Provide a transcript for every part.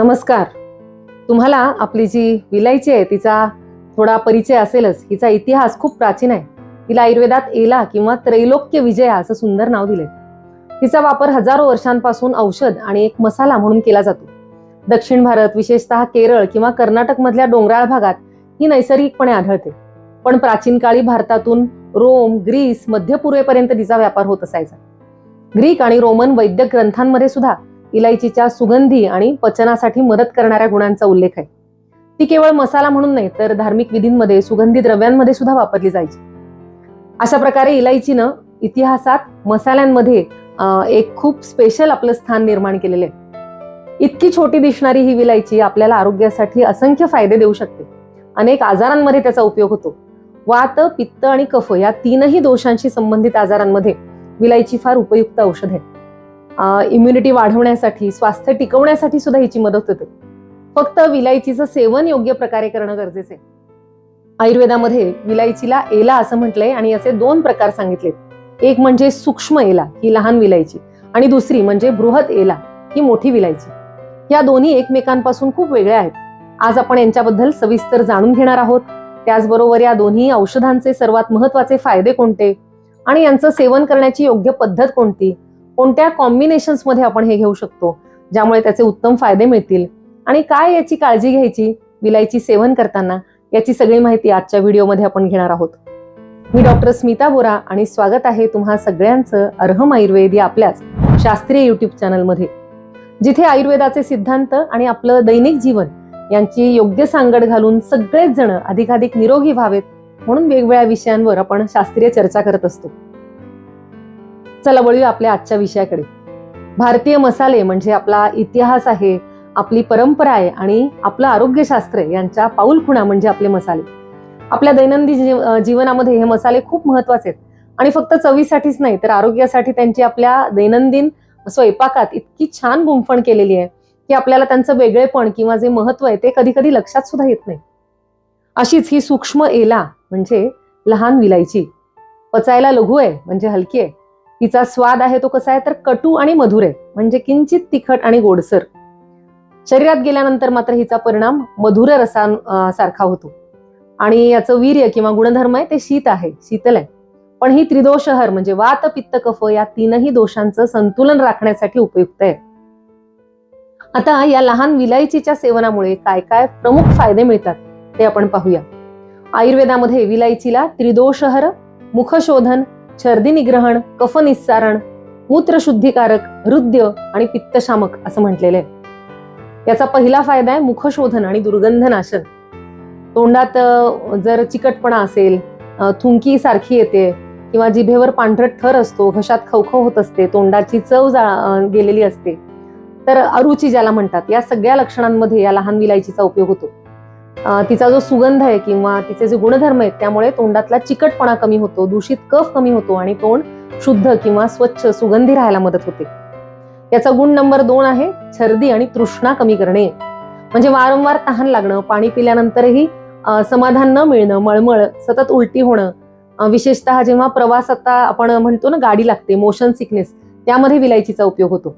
नमस्कार. तुम्हाला आपली जी विलायची आहे तिचा थोडा परिचय असेलच. हिचा इतिहास खूप प्राचीन आहे. तिला आयुर्वेदात एला किंवा त्रैलोक्य विजया असं सुंदर नाव दिले तिचा वापर हजारो वर्षांपासून औषध आणि एक मसाला म्हणून केला जातो. दक्षिण भारत विशेषतः केरळ किंवा कर्नाटक मधल्या डोंगराळ भागात ही नैसर्गिकपणे आढळते. पण प्राचीन काळी भारतातून रोम ग्रीस मध्य पूर्वेपर्यंत तिचा व्यापार होत असायचा. ग्रीक आणि रोमन वैद्यक ग्रंथांमध्ये सुद्धा इलायचीच्या सुगंधी आणि पचनासाठी मदत करणाऱ्या गुणांचा उल्लेख आहे. ती केवळ मसाला म्हणून नाही तर धार्मिक विधींमध्ये सुगंधी द्रव्यांमध्ये सुद्धा वापरली जायची. अशा प्रकारे इलायचीनं इतिहासात मसाल्यांमध्ये एक खूप स्पेशल आपलं स्थान निर्माण केलेलं आहे. इतकी छोटी दिसणारी ही विलायची आपल्याला आरोग्यासाठी असंख्य फायदे देऊ शकते. अनेक आजारांमध्ये त्याचा उपयोग होतो. वात पित्त आणि कफ या तीनही दोषांशी संबंधित आजारांमध्ये विलायची फार उपयुक्त औषध आहे. इम्युनिटी वाढवण्यासाठी स्वास्थ्य टिकवण्यासाठी सुद्धा हिची मदत होते. फक्त विलायचीचं सेवन योग्य प्रकारे करणं गरजेचं आहे. आयुर्वेदामध्ये विलायचीला एला असं म्हटलंय आणि याचे दोन प्रकार सांगितलेत. एक म्हणजे सूक्ष्म एला ही लहान विलायची. आणि दुसरी म्हणजे बृहत एला ही मोठी विलायची. या दोन्ही एकमेकांपासून खूप वेगळ्या आहेत. आज आपण यांच्याबद्दल सविस्तर जाणून घेणार आहोत. त्याचबरोबर या दोन्ही औषधांचे सर्वात महत्त्वाचे फायदे कोणते? आणि यांचं सेवन करण्याची योग्य पद्धत कोणती? कोणत्या कॉम्बिनेशन्समध्ये आपण हे घेऊ शकतो? ज्यामुळे त्याचे उत्तम फायदे मिळतील. आणि काय याची काळजी घ्यायची? विलायची सेवन करताना याची सगळी माहिती आजच्या व्हिडिओमध्ये आपण घेणार आहोत. मी डॉक्टर स्मिता बोरा आणि स्वागत आहे तुम्हा सगळ्यांचं अर्हम आयुर्वेद या आपल्याच शास्त्रीय युट्यूब चॅनलमध्ये. जिथे आयुर्वेदाचे सिद्धांत आणि आपलं दैनिक जीवन यांची योग्य सांगड घालून सगळेच जण अधिकाधिक निरोगी व्हावेत म्हणून वेगवेगळ्या विषयांवर आपण शास्त्रीय चर्चा करत असतो. चला वळूया आपल्या आजच्या विषयाकडे. भारतीय मसाले म्हणजे आपला इतिहास आहे आपली परंपरा आहे आणि आपलं आरोग्यशास्त्र यांच्या पाऊल खुणा म्हणजे आपले मसाले. आपल्या दैनंदिन जीवनामध्ये हे मसाले खूप महत्त्वाचे आहेत. आणि फक्त चवीसाठीच नाही तर आरोग्यासाठी त्यांची आपल्या दैनंदिन स्वयंपाकात इतकी छान गुंफण केलेली आहे की आपल्याला त्यांचं वेगळेपण किंवा जे महत्त्व आहे ते कधी कधी लक्षात सुद्धा येत नाही. अशीच ही सूक्ष्म एला म्हणजे लहान विलायची. पचायला लघु आहे म्हणजे हलकी आहे. तिचा स्वाद आहे तो कसा आहे तर कटू आणि मधुर आहे म्हणजे किंचित तिखट आणि गोडसर. शरीरात गेल्यानंतर मात्र हिचा परिणाम मधुर रसां सारखा होतो. आणि याचं वीर्य किंवा गुणधर्म आहे ते शीत आहे शीतल आहे. पण ही त्रिदोषहर म्हणजे वात पित्त कफ या तीनही दोषांचं संतुलन राखण्यासाठी उपयुक्त आहे. आता या लहान विलायचीच्या सेवनामुळे काय काय प्रमुख फायदे मिळतात ते आपण पाहूया. आयुर्वेदामध्ये विलायचीला त्रिदोषहर मुखशोधन सर्दी निग्रहण कफ निस्सारण मूत्रशुद्धीकारक हृदय आणि पित्तशामक असं म्हटलेलं आहे. याचा पहिला फायदा आहे मुखशोधन आणि दुर्गंधनाशन. तोंडात जर चिकटपणा असेल थुंकी सारखी येते किंवा जिभेवर पांढरट थर असतो घशात खवखव होत असते तोंडाची चव जा- गेलेली असते तर अरुची ज्याला म्हणतात या सगळ्या लक्षणांमध्ये या लहान विलायचीचा उपयोग होतो. तिचा जो सुगंध आहे किंवा तिचे जे गुणधर्म आहेत त्यामुळे तोंडातला चिकटपणा कमी होतो दूषित कफ कमी होतो आणि तोंड शुद्ध किंवा स्वच्छ सुगंधी राहायला मदत होते. याचा गुण नंबर दोन आहे छर्दी आणि तृष्णा कमी करणे. म्हणजे वारंवार तहान लागणं पाणी पिल्यानंतरही समाधान न मिळणं मळमळ सतत उलटी होणं विशेषतः जेव्हा प्रवास आता आपण म्हणतो ना गाडी लागते मोशन सिकनेस त्यामध्ये विलायचीचा उपयोग होतो.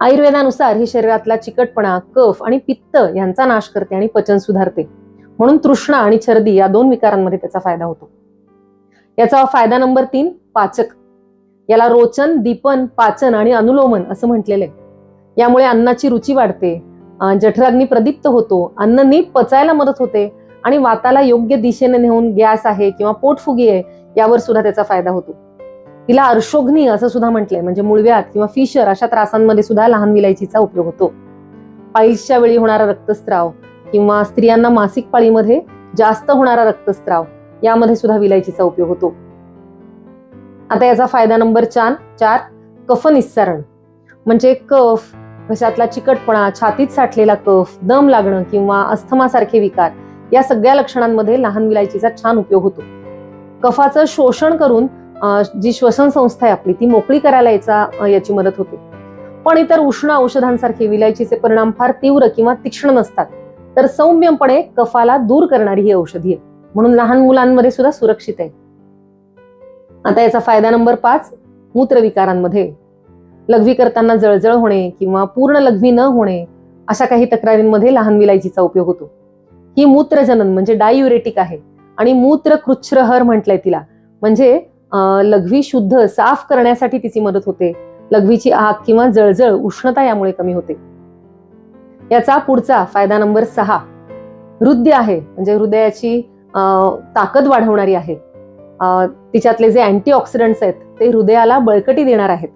आयुर्वेदानुसार ही शरीरातला चिकटपणा कफ आणि पित्त यांचा नाश करते आणि पचन सुधारते. म्हणून तृष्णा आणि छर्दी या दोन विकारांमध्ये त्याचा फायदा होतो. याचा फायदा नंबर तीन पाचक. याला रोचन दीपन पाचन आणि अनुलोमन असं म्हटलेलं आहे. यामुळे अन्नाची रुची वाढते जठराग्नी प्रदीप्त होतो अन्न नीट पचायला मदत होते आणि वाताला योग्य दिशेने नेऊन गॅस आहे किंवा पोटफुगी आहे यावर सुद्धा त्याचा फायदा होतो. तिला अर्शोग्नी असं सुद्धा म्हटलंय. म्हणजे मुळव्यात किंवा फिशर अशा त्रासांमध्ये सुद्धा लहान विलायचीचा उपयोग होतो. पाईल्सच्या वेळी होणारा रक्तस्त्राव किंवा स्त्रियांना मासिक पाळीमध्ये जास्त होणारा रक्तस्त्राव यामध्ये सुद्धा विलायचीचा उपयोग होतो. आता याचा फायदा नंबर चार चार कफ निस्सारण. म्हणजे कफ घशातला चिकटपणा छातीत साठलेला कफ दम लागणं किंवा अस्थमासारखे विकार या सगळ्या लक्षणांमध्ये लहान विलायचीचा छान उपयोग होतो. कफाचं शोषण करून जी श्वसन संस्था आहे आपली ती मोकळी करायला याचा याची मदत होते. पण इतर उष्ण औषधांसारखे विलायचीचे परिणाम फार तीव्र किंवा तीक्ष्ण नसतात. तर सौम्यपणे कफाला दूर करणारी ही औषधी आहे. म्हणून लहान मुलांमध्ये सुद्धा सुरक्षित आहे. आता याचा फायदा नंबर पाच मूत्रविकारांमध्ये. लघवी करताना जळजळ होणे किंवा पूर्ण लघवी न होणे अशा काही तक्रारींमध्ये लहान विलायचीचा उपयोग होतो. ही मूत्रजनन म्हणजे डायुरेटिक आहे. आणि मूत्र कृच्छ्रहर म्हटलंय तिला. म्हणजे लघवी शुद्ध साफ करण्यासाठी तिची मदत होते. लघवीची आग किंवा जळजळ उष्णता यामुळे कमी होते. याचा पुढचा फायदा नंबर सहा हृदय आहे. म्हणजे हृदयाची अं, ताकद वाढवणारी आहे. तिच्यातले जे अँटीऑक्सिडंट्स आहेत ते हृदयाला बळकटी देणार आहेत.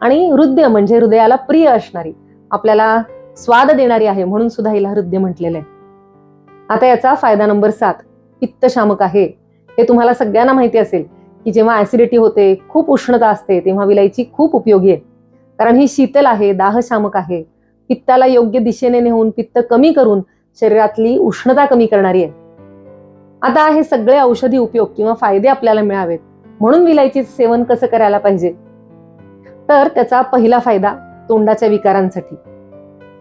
आणि हृदय म्हणजे हृदयाला प्रिय असणारी आपल्याला स्वाद देणारी आहे म्हणून सुद्धा हिला हृदय म्हटलेलं आहे. आता याचा फायदा नंबर सात पित्तशामक आहे. हे तुम्हाला सगळ्यांना माहिती असेल. की जेव्हा ऍसिडिटी होते खूप उष्णता असते तेव्हा विलायची खूप उपयोगी आहे. कारण ही शीतल आहे दाहशामक आहे. पित्ताला योग्य दिशेने नेऊन पित्त कमी करून शरीरातली उष्णता कमी करणारी आहे. आता हे सगळे औषधी उपयोग किंवा फायदे आपल्याला मिळावेत. म्हणून विलायचीच सेवन कसं करायला पाहिजे? तर त्याचा पहिला फायदा तोंडाच्या विकारांसाठी.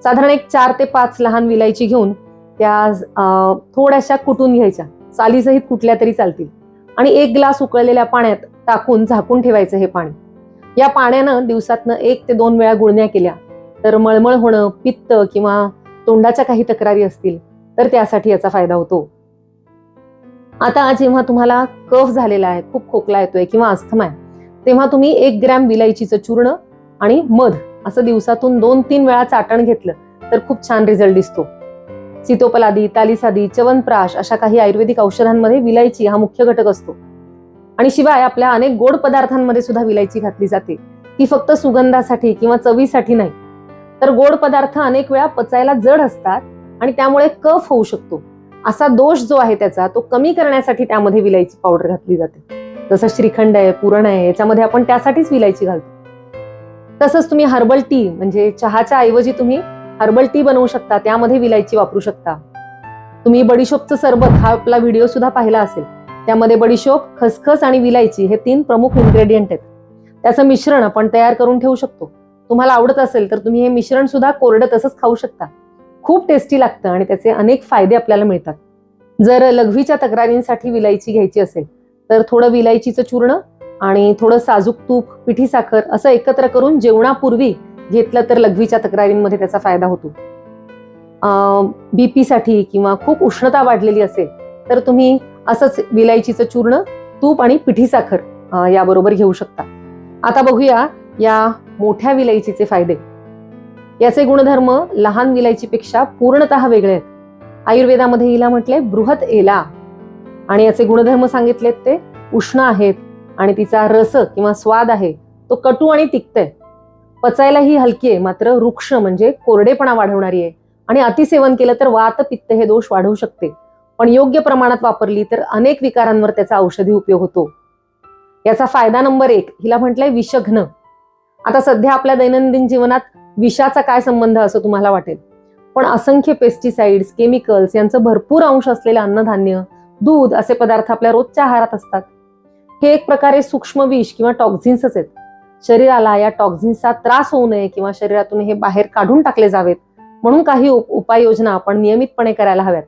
साधारण एक चार ते पाच लहान विलायची घेऊन त्या अं, थोड्याशा कुटून घ्यायच्या. सालीसहित कुठल्या तरी चालतील. आणि एक ग्लास उकळलेल्या पाण्यात टाकून झाकून ठेवायचं हे पाणी. या पाण्यानं दिवसातनं एक ते दोन वेळा गुळण्या केल्या. तर मळमळ होणं पित्त किंवा तोंडाच्या काही तक्रारी असतील तर त्यासाठी याचा फायदा होतो. आता जेव्हा तुम्हाला कफ झालेला आहे खूप खोकला येतोय किंवा अस्थमा आहे तेव्हा तुम्ही एक ग्रॅम विलायचीचं चूर्ण आणि मध असं दिवसातून दोन तीन वेळा चाटण घेतलं तर खूप छान रिझल्ट दिसतो. सीतोपलादी तालिसादी च्यवनप्राश अशा काही आयुर्वेदिक औषधांमध्ये विलायची हा मुख्य घटक असतो. आणि शिवाय आपल्या अनेक गोड पदार्थांमध्ये सुद्धा विलायची घातली जाते. ती फक्त सुगंधासाठी किंवा चवीसाठी नाही तर गोड पदार्थ अनेक वेळा पचायला जड असतात आणि त्यामुळे कफ होऊ शकतो. असा दोष जो आहे त्याचा तो कमी करण्यासाठी त्यामध्ये विलायची पावडर घातली जाते. जसं श्रीखंड आहे पुरण आहे याच्यामध्ये आपण त्यासाठीच विलायची घालतो. तसंच तुम्ही हर्बल टी म्हणजे चहाच्या ऐवजी तुम्ही हर्बल टी बनवू शकता त्यामध्ये विलायची वापरू शकता. तुम्ही बडीशोपचं सरबत हा आपला व्हिडिओ सुद्धा पाहिला असेल. त्यामध्ये बडीशोप खसखस आणि विलायची हे तीन प्रमुख इन्ग्रेडियंट आहेत. त्याचं मिश्रण आपण तयार करून ठेवू शकतो. तुम्हाला आवडत असेल तर तुम्ही हे मिश्रण सुद्धा कोरडं तसंच खाऊ शकता. खूप टेस्टी लागतं आणि त्याचे अनेक फायदे आपल्याला मिळतात. जर लघवीच्या तक्रारींसाठी विलायची घ्यायची असेल तर थोडं विलायचीचं चूर्ण आणि थोडं साजूक तूप पिठी साखर असं एकत्र करून जेवणापूर्वी घेतलं तर लघवीच्या तक्रारींमध्ये त्याचा फायदा होतो. बीपीसाठी किंवा खूप उष्णता वाढलेली असेल तर तुम्ही असंच विलायचीचं चूर्ण तूप आणि पिठी साखर याबरोबर घेऊ शकता. आता बघूया या मोठ्या विलायचीचे फायदे. याचे गुणधर्म लहान विलायचीपेक्षा पूर्णतः वेगळे आहेत. आयुर्वेदामध्ये हिला म्हटले बृहत एला. आणि याचे गुणधर्म सांगितलेत ते उष्ण आहेत आणि तिचा रस किंवा स्वाद आहे तो कटू आणि तिक्त आहे पचायला ही हलकी आहे. मात्र वृक्ष म्हणजे कोरडेपणा वाढवणारी आहे. आणि अतिसेवन केलं तर वात पित्त हे दोष वाढवू शकते. पण योग्य प्रमाणात वापरली तर अनेक विकारांवर त्याचा औषधी उपयोग होतो. याचा फायदा नंबर एक हिला म्हटलंय विषघ्न. आता सध्या आपल्या दैनंदिन जीवनात विषाचा काय संबंध असं तुम्हाला वाटेल? पण असंख्य पेस्टिसाइड्स केमिकल्स यांचं भरपूर अंश असलेलं अन्नधान्य दूध असे पदार्थ आपल्या रोजच्या आहारात असतात. हे एक प्रकारे सूक्ष्म विष किंवा टॉक्झिन्सच आहेत. शरीराला या टॉक्झिन्सचा त्रास होऊ नये किंवा शरीरातून हे बाहेर काढून टाकले जावेत म्हणून काही उप- उपाययोजना आपण नियमितपणे करायला हव्यात.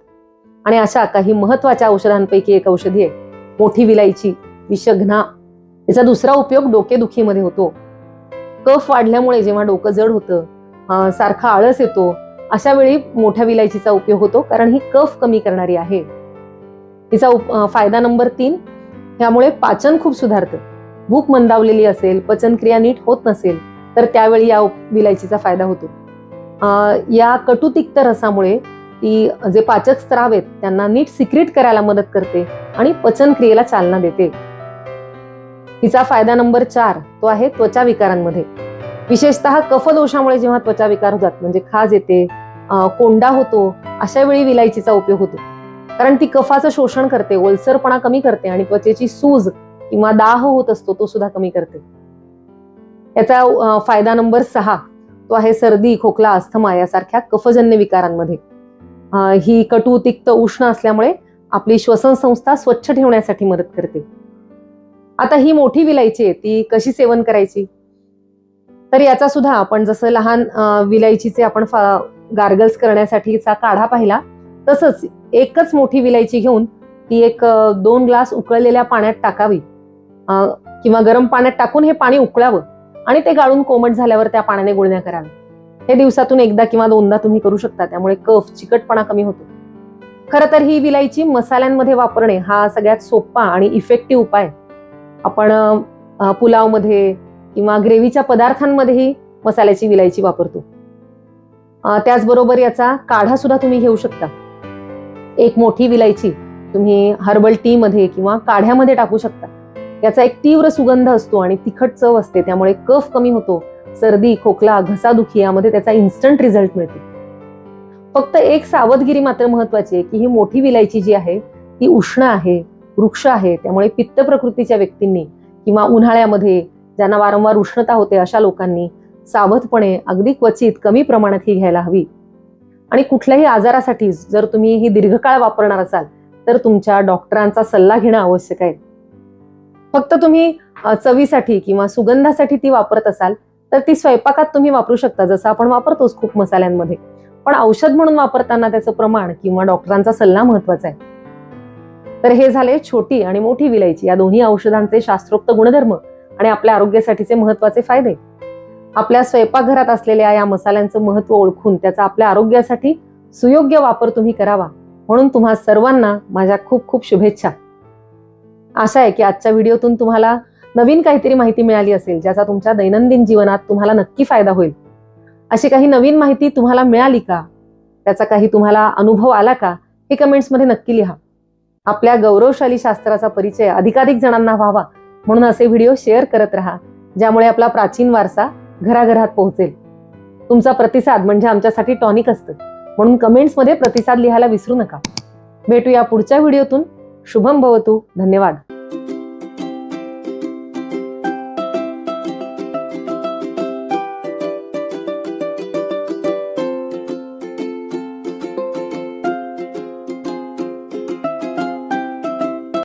आणि अशा काही महत्त्वाच्या औषधांपैकी एक औषधी आहे मोठी विलायची विषघ्ना. याचा दुसरा उपयोग डोकेदुखीमध्ये होतो. कफ वाढल्यामुळे जेव्हा डोकं जड होतं सारखा आळस येतो अशा वेळी मोठ्या विलायचीचा उपयोग होतो कारण ही कफ कमी करणारी आहे. तिचा फायदा नंबर तीन यामुळे पाचन खूप सुधारतं. भूक मंदावलेली असेल पचनक्रिया नीट होत नसेल तर त्यावेळी या विलायचीचा फायदा होतो. या कटुतिक्त रसामुळे ती जे पाचक स्त्राव आहेत त्यांना नीट सिक्रेट करायला मदत करते आणि पचनक्रियेला चालना देते. हिचा फायदा नंबर चार तो आहे त्वचा विकारांमध्ये विशेषतः कफदोषामुळे जेव्हा त्वचा विकार होतात म्हणजे खाज येते कोंडा होतो अशा वेळी विलायचीचा उपयोग होतो. कारण ती कफाचं शोषण करते ओलसरपणा कमी करते आणि त्वचेची सूज किंवा दाह होत असतो तो सुद्धा कमी करते. याचा फायदा नंबर सहा तो आहे सर्दी खोकला अस्थमा यासारख्या कफजन्य विकारांमध्ये. ही कटू तिक्त उष्ण असल्यामुळे आपली श्वसन संस्था स्वच्छ ठेवण्यासाठी मदत करते. आता ही मोठी विलायची आहे ती कशी सेवन करायची? तर याचा सुद्धा आपण जसं लहान विलायचीचे आपण गार्गल्स करण्यासाठीचा काढा पाहिला तसंच एकच मोठी विलायची घेऊन ती एक दोन ग्लास उकळलेल्या पाण्यात टाकावी. किंवा गरम पाण्यात टाकून हे पाणी उकळावं आणि ते गाळून कोमट झाल्यावर त्या पाण्याने गुळण्या कराव्या. हे दिवसातून एकदा किंवा दोनदा तुम्ही करू शकता त्यामुळे कफ चिकटपणा कमी होतो. खरं तर ही विलायची मसाल्यांमध्ये वापरणे हा सगळ्यात सोपा आणि इफेक्टिव्ह उपाय. आपण पुलावमध्ये किंवा ग्रेव्हीच्या पदार्थांमध्येही मसाल्याची विलायची वापरतो. त्याचबरोबर याचा काढा सुद्धा तुम्ही घेऊ शकता. एक मोठी विलायची तुम्ही हर्बल टी मध्ये किंवा काढ्यामध्ये टाकू शकता. याचा एक तीव्र सुगंध असतो आणि तिखट चव असते त्यामुळे कफ कमी होतो सर्दी खोकला घसादुखी यामध्ये त्याचा इन्स्टंट रिझल्ट मिळतो. फक्त एक सावधगिरी मात्र महत्वाची आहे की ही मोठी विलायची जी आहे ती उष्ण आहे वृक्ष आहे त्यामुळे पित्त प्रकृतीच्या व्यक्तींनी किंवा उन्हाळ्यामध्ये ज्यांना वारंवार उष्णता होते अशा लोकांनी सावधपणे अगदी क्वचित कमी प्रमाणात ही घ्यायला हवी. आणि कुठल्याही आजारासाठी जर तुम्ही ही दीर्घकाळ वापरणार असाल तर तुमच्या डॉक्टरांचा सल्ला घेणं आवश्यक आहे. फक्त तुम्ही चवीसाठी किंवा सुगंधासाठी ती वापरत असाल तर ती स्वयंपाकात तुम्ही वापरू शकता. जसं आपण वापरतोच खूप मसाल्यांमध्ये. पण औषध म्हणून वापरताना त्याचं प्रमाण किंवा डॉक्टरांचा सल्ला महत्त्वाचा आहे. तर हे झाले छोटी आणि मोठी विलायची. या दोन्ही औषधांचे शास्त्रोक्त गुणधर्म आणि आपल्या आरोग्यासाठीचे महत्त्वाचे फायदे. आपल्या स्वयंपाकघरात असलेल्या या मसाल्यांचं महत्त्व ओळखून त्याचा आपल्या आरोग्यासाठी सुयोग्य वापर तुम्ही करावा. म्हणून तुम्हा सर्वांना माझ्या खूप खूप शुभेच्छा. आशा आहे की आजच्या व्हिडिओतून तुम्हाला नवीन काहीतरी माहिती मिळाली असेल ज्याचा तुमच्या दैनंदिन जीवनात तुम्हाला नक्की फायदा होईल. अशी काही नवीन माहिती तुम्हाला मिळाली का? त्याचा काही तुम्हाला अनुभव आला का? हे कमेंट्समध्ये नक्की लिहा. आपल्या गौरवशाली शास्त्राचा परिचय अधिकाधिक जणांना व्हावा म्हणून असे व्हिडिओ शेअर करत राहा ज्यामुळे आपला प्राचीन वारसा घराघरात पोहोचेल. तुमचा प्रतिसाद म्हणजे आमच्यासाठी टॉनिक असतं म्हणून कमेंट्समध्ये प्रतिसाद लिहायला विसरू नका. भेटूया पुढच्या व्हिडिओतून. शुभम भवतू. धन्यवाद.